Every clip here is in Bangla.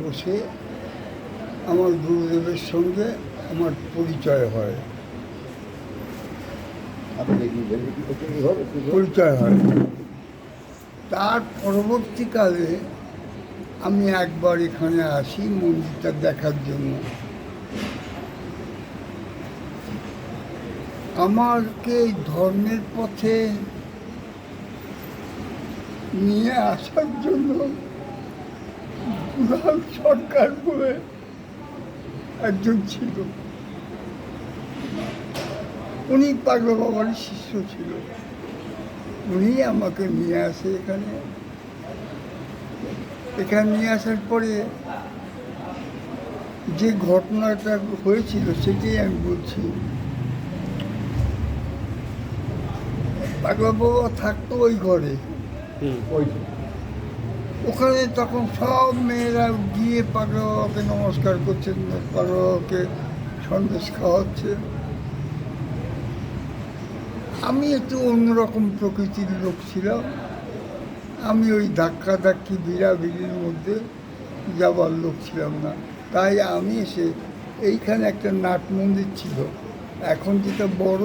বসে আমার গুরুদেবের সঙ্গে আমার পরিচয় হয়। পরিচয় হয়। তার পরবর্তীকালে আমি একবার এখানে আসি মন্দিরটা দেখার জন্য। আমাকে এই ধর্মের পথে নিয়ে আসার জন্য সরকার বলে একজন ছিল। উনি পাগলা বাবার শিষ্য ছিল। উনি আমাকে নিয়ে আসে এখানে। এখানে নিয়ে আসার পরে যে ঘটনাটা হয়েছিল সেটাই আমি বলছি। পাগলা বাবা থাকতো ওই ঘরে। ওই ওখানে তখন সব মেয়েরা গিয়ে পাগলা বাবাকে নমস্কার করছেন পাগলা বাবাকে সন্দেশ খাওয়াচ্ছে। আমি একটু অন্যরকম প্রকৃতির লোক ছিলাম। আমি ওই ধাক্কা ধাক্কি ভিড়াভিড়ির মধ্যে যাবার লোক ছিলাম না। তাই আমি এসে এইখানে একটা নাট মন্দির ছিল। এখন যেটা বড়,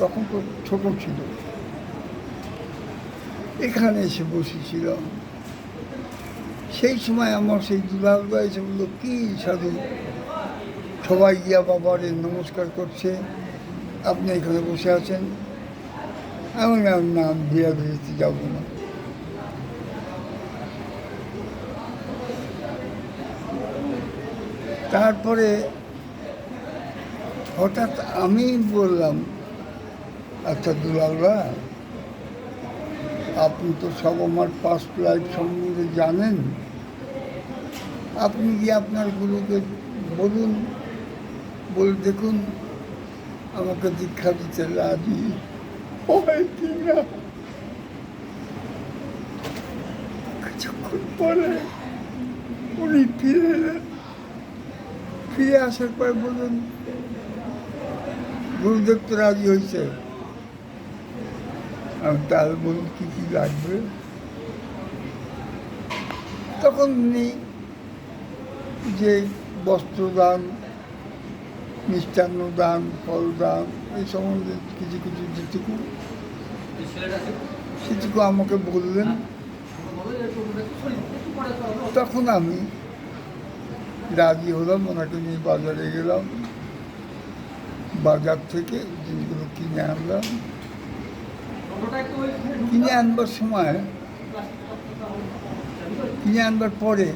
তখন তো ছোট ছিল। এখানে এসে বসেছিলাম। সেই সময় আমার সেই দুলালদা এসে বলল, কী সাধু? সবাই গিয়া বাবারে নমস্কার করছে। আপনি এখানে বসে আছেন। আমি না বিয়া বিয়েতে যাব না। তারপরে হঠাৎ আমি বললাম আচ্ছা দুলালরা আপনি তো সব আমার পাস্ট লাইফ সম্বন্ধে জানেন। আপনি কি আপনার গুরুকে বলুন, বলে, দেখুন, আমাকে দীক্ষা দিতে রাজি? হয় কি কিছুক্ষণ পরে উনি ফিরে ফিরে আসার পর বললেন, গুরুদেব তো রাজি হয়েছে। আমি তাহলে বলুন কী কী লাগবে? তখন উনি যে বস্ত্রদান মিষ্টান্ন দান ফল দান এই সম্বন্ধে কিছু কিছু যেটুকু সেটুকু আমাকে বললেন। তখন আমি রাজি হলাম, ওনাকে নিয়ে বাজারে গেলাম। বাজার থেকে জিনিসগুলো কিনে আনলাম। কিনে আনবার সময়, কিনে আনবার পরে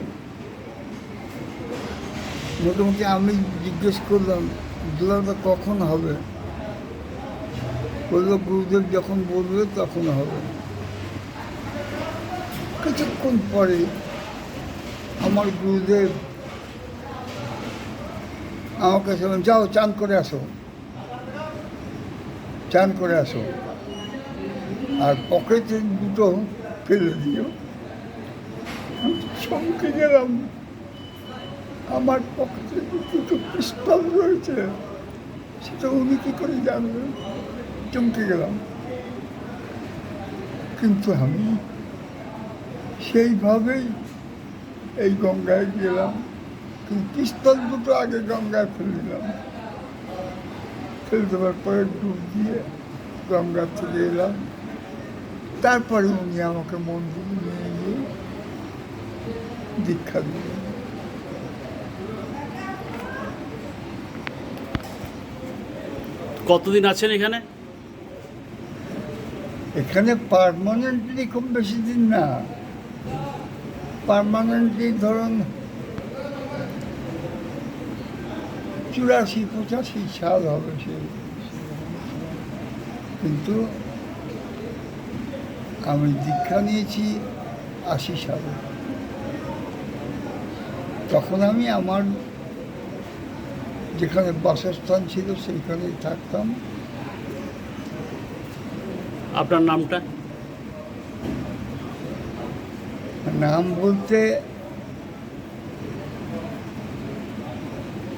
মোটামুটি আমি জিজ্ঞেস করলাম দুলালটা কখন হবে? বলল, গুরুদেব যখন বলবে তখন হবে। কিছুক্ষণ পরে আমার গুরুদেব আমার কাছে যাও, চান করে আসো। চান করে আসো। আর পকেটে দুটো ফেলে দিও চমকে গেলাম। আমার পকেটে দুটো পিস্তল রয়েছে। সেটা উনি কী করে জানবেন? চমকে গেলাম। কিন্তু আমি সেইভাবেই এই গঙ্গায় গেলাম। কিন্তু পিস্তল দুটো আগে গঙ্গায় ফেলে দিলাম। ফেলে দেওয়ার পরে ডুব দিয়ে গঙ্গা থেকে এলাম। তারপরে উনি আমাকে মন্দিরে নিয়ে গিয়ে দীক্ষা দিলেন। কতদিন আছেন এখানে? এখানে পারমানেন্টলি খুব বেশি দিন না। পারমানেন্টলি ধরুন চুরাশি, পঁচাশি সাল হবে সে। কিন্তু আমি দীক্ষা নিয়েছি আশি সালে। তখন আমি আমার যেখানে বাসস্থান ছিল সেইখানেই থাকতাম। আপনার নামটা? নাম বলতে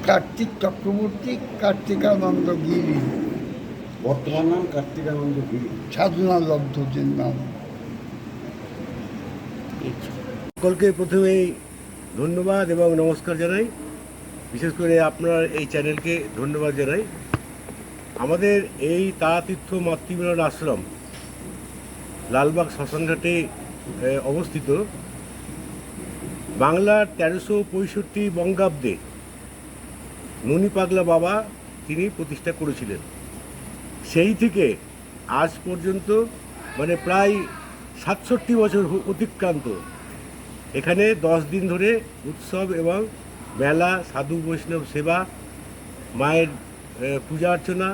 কার্তিক চক্রবর্তী কার্তিকানন্দ গিরি। বর্তমান নাম কার্তিকানন্দ গিরি। সাধনা লব্ধজির নাম। সকলকে প্রথমেই ধন্যবাদ এবং নমস্কার জানাই। বিশেষ করে আপনার এই চ্যানেলকে ধন্যবাদ জানাই। আমাদের এই তারাতীর্থ মাতৃমিলন আশ্রম লালবাগ শ্মশানঘাটে অবস্থিত। বাংলার তেরোশো পঁয়ষট্টি বঙ্গাব্দে ননি পাগলা বাবা তিনি প্রতিষ্ঠা করেছিলেন। সেই থেকে আজ পর্যন্ত মানে প্রায় সাতষট্টি বছর অতিক্রান্ত। এখানে দশ দিন ধরে উৎসব এবং মেলা, সাধু বৈষ্ণব সেবা, মায়ের পূজা অর্চনা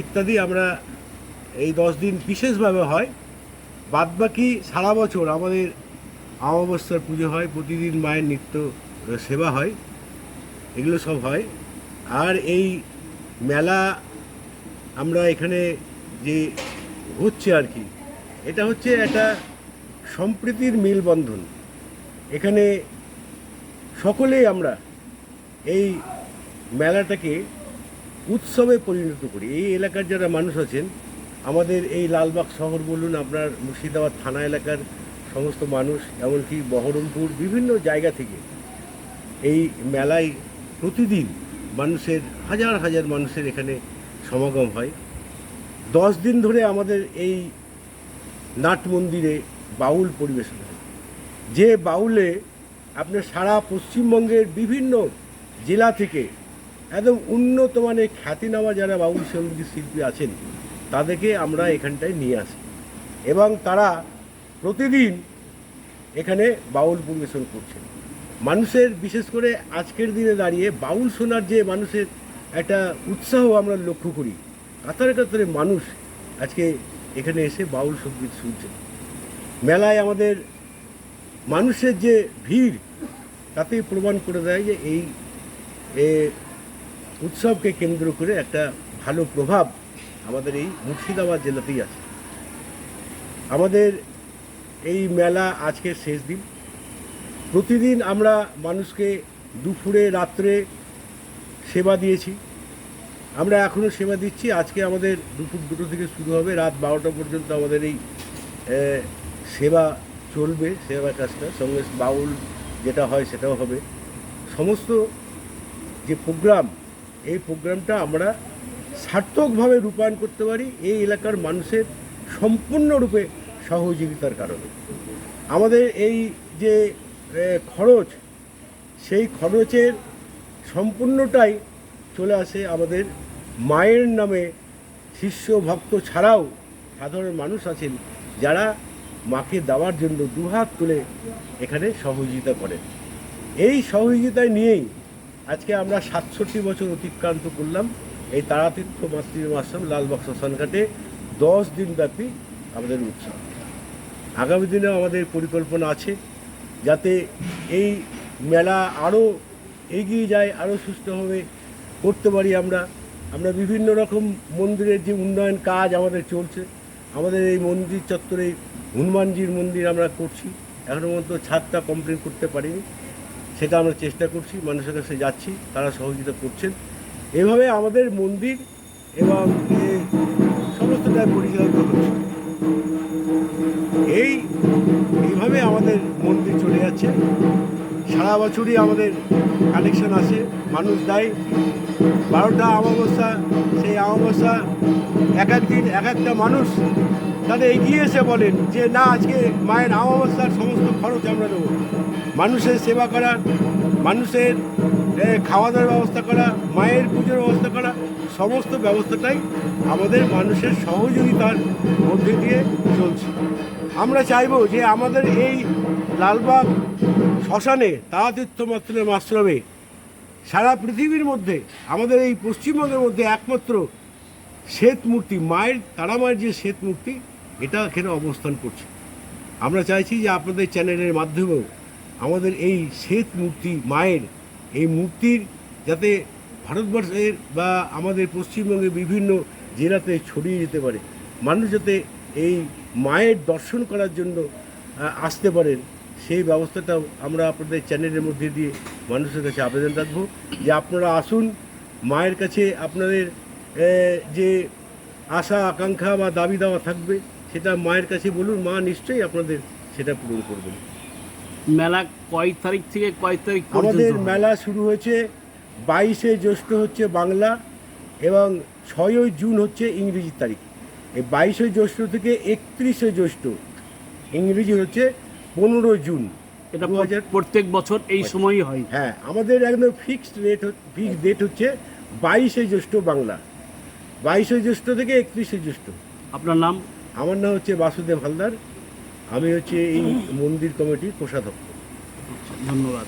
ইত্যাদি আমরা এই দশ দিন বিশেষভাবে হয়। বাদবাকি সারা বছর আমাদের অমাবস্যার পুজো হয়, প্রতিদিন মায়ের নিত্য সেবা হয়, এগুলো সব হয়। আর এই মেলা আমরা এখানে যে হচ্ছে আর কি, এটা হচ্ছে একটা সম্প্রীতির মেলবন্ধন। এখানে সকলেই আমরা এই মেলাটাকে উৎসবে পরিণত করি। এই এলাকার যারা মানুষ আছেন, আমাদের এই লালবাগ শহর বলুন, আপনার মুর্শিদাবাদ থানা এলাকার সমস্ত মানুষ, এমনকি বহরমপুর বিভিন্ন জায়গা থেকে এই মেলায় প্রতিদিন মানুষের হাজার হাজার মানুষের এখানে সমাগম হয়। দশ দিন ধরে আমাদের এই নাট মন্দিরে বাউল পরিবেশন হয়। যে বাউলে আপনার সারা পশ্চিমবঙ্গের বিভিন্ন জেলা থেকে একদম উন্নত মানের খ্যাতিনামা যারা বাউল সংগীত শিল্পী আছেন, তাদেরকে আমরা এখানটায় নিয়ে আসি। এবং তারা প্রতিদিন এখানে বাউল পরিবেশন করছেন। মানুষের, বিশেষ করে আজকের দিনে দাঁড়িয়ে বাউল শোনার যে মানুষের একটা উৎসাহ আমরা লক্ষ্য করি, কাতারে কাতারে মানুষ আজকে এখানে এসে বাউল সংগীত শুনছে মেলায় আমাদের মানুষের যে ভিড়, তাতেই প্রমাণ করে দেয় যে এই উৎসবকে কেন্দ্র করে একটা ভালো প্রভাব আমাদের এই মুর্শিদাবাদ জেলাতেই আছে। আমাদের এই মেলা আজকের শেষ দিন। প্রতিদিন আমরা মানুষকে দুপুরে, রাত্রে সেবা দিয়েছি। আমরা এখনও সেবা দিচ্ছি। আজকে আমাদের দুপুর দুটো থেকে শুরু হবে। রাত বারোটা পর্যন্ত আমাদের এই সেবা চলবে সেবা কাজটা, সঙ্গে বাউল যেটা হয় সেটাও হবে। সমস্ত যে প্রোগ্রাম, এই প্রোগ্রামটা আমরা সার্থকভাবে রূপায়ণ করতে পারি এই এলাকার মানুষের সম্পূর্ণরূপে সহযোগিতার কারণে। আমাদের এই যে খরচ, সেই খরচের সম্পূর্ণটাই চলে আসে আমাদের মায়ের নামে শিষ্য ভক্ত ছাড়াও সাধারণ মানুষ আছেন যারা মাকে দেওয়ার জন্য দুহাত তুলে এখানে সহযোগিতা করেন। এই সহযোগিতায় নিয়েই আজকে আমরা সাতষট্টি বছর অতিক্রান্ত করলাম। এই তারাতীর্থ মাতৃ আশ্রম লালবাগ শ্মশানঘাটে দশ দিনব্যাপী আমাদের উৎসব। আগামী দিনেও আমাদের পরিকল্পনা আছে যাতে এই মেলা আরও এগিয়ে যায়, আরও সুষ্ঠুভাবে করতে পারি আমরা। আমরা বিভিন্ন রকম মন্দিরের যে উন্নয়ন কাজ আমাদের চলছে। আমাদের এই মন্দির চত্বরে হনুমানজির মন্দির আমরা করছি। এখনও পর্যন্ত ছাদটা কমপ্লিট করতে পারিনি। সেটা আমরা চেষ্টা করছি, মানুষের কাছে যাচ্ছি, তারা সহযোগিতা করছেন। এভাবে আমাদের মন্দির এবং এ সমস্তটাই পরিচালিত হচ্ছে। এই, এইভাবে আমাদের মন্দির চলে যাচ্ছে। সারা বছরই আমাদের কালেকশন আসে মানুষ দেয় বারোটা অমাবস্যা, সেই অমাবস্যা এক এক দিন এক একটা মানুষ তাদের এগিয়ে এসে বলেন যে, না, আজকে মায়ের অমাবস্যার সমস্ত খরচ আমরা দেবো। মানুষের সেবা করা, মানুষের খাওয়া দাওয়ার ব্যবস্থা করা, মায়ের পুজোর ব্যবস্থা করা, সমস্ত ব্যবস্থাটাই আমাদের মানুষের সহযোগিতার মধ্যে দিয়ে চলছে। আমরা চাইব যে, আমাদের এই লালবাগ শ্মশানে তারাতীর্থ মাত্রের আশ্রমে সারা পৃথিবীর মধ্যে, আমাদের এই পশ্চিমবঙ্গের মধ্যে একমাত্র শ্বেত মূর্তি মায়ের তারা মায়ের যে শ্বেত মূর্তি এটা এখানে অবস্থান করছে? আমরা চাইছি যে আপনাদের চ্যানেলের মাধ্যমেও আমাদের এই শ্বেত মূর্তি, মায়ের এই মূর্তির যাতে ভারতবর্ষের বা আমাদের পশ্চিমবঙ্গের বিভিন্ন জেলাতে ছড়িয়ে যেতে পারে। মানুষ যাতে এই মায়ের দর্শন করার জন্য আসতে পারেন, সেই ব্যবস্থাটাও আমরা আপনাদের চ্যানেলের মধ্যে দিয়ে মানুষের কাছে আবেদন রাখব যে আপনারা আসুন, মায়ের কাছে আপনাদের যে আশা, আকাঙ্ক্ষা বা দাবি দেওয়া থাকবে সেটা মায়ের কাছে বলুন মা নিশ্চয়ই আপনাদের সেটা পূরণ করবেন। মেলা কয় তারিখ থেকে কয় তারিখ আমাদের মেলা শুরু হয়েছে বাইশে জ্যৈষ্ঠ হচ্ছে বাংলা এবং ছয়ই জুন হচ্ছে ইংরেজি তারিখ। এই বাইশে জ্যৈষ্ঠ থেকে একত্রিশে জ্যৈষ্ঠ ইংরেজি হচ্ছে পনেরো জুন। এটা প্রত্যেক বছর এই সময়ই হয়। হ্যাঁ আমাদের একদম ফিক্সড রেট ফিক্সড ডেট হচ্ছে বাইশে জ্যৈষ্ঠ বাংলা। বাইশে জ্যৈষ্ঠ থেকে একত্রিশে জ্যৈষ্ঠ। আপনার নাম? আমার নাম হচ্ছে বাসুদেব হালদার। আমি হচ্ছে এই মন্দির কমিটির কোষাধ্যক্ষ। ধন্যবাদ।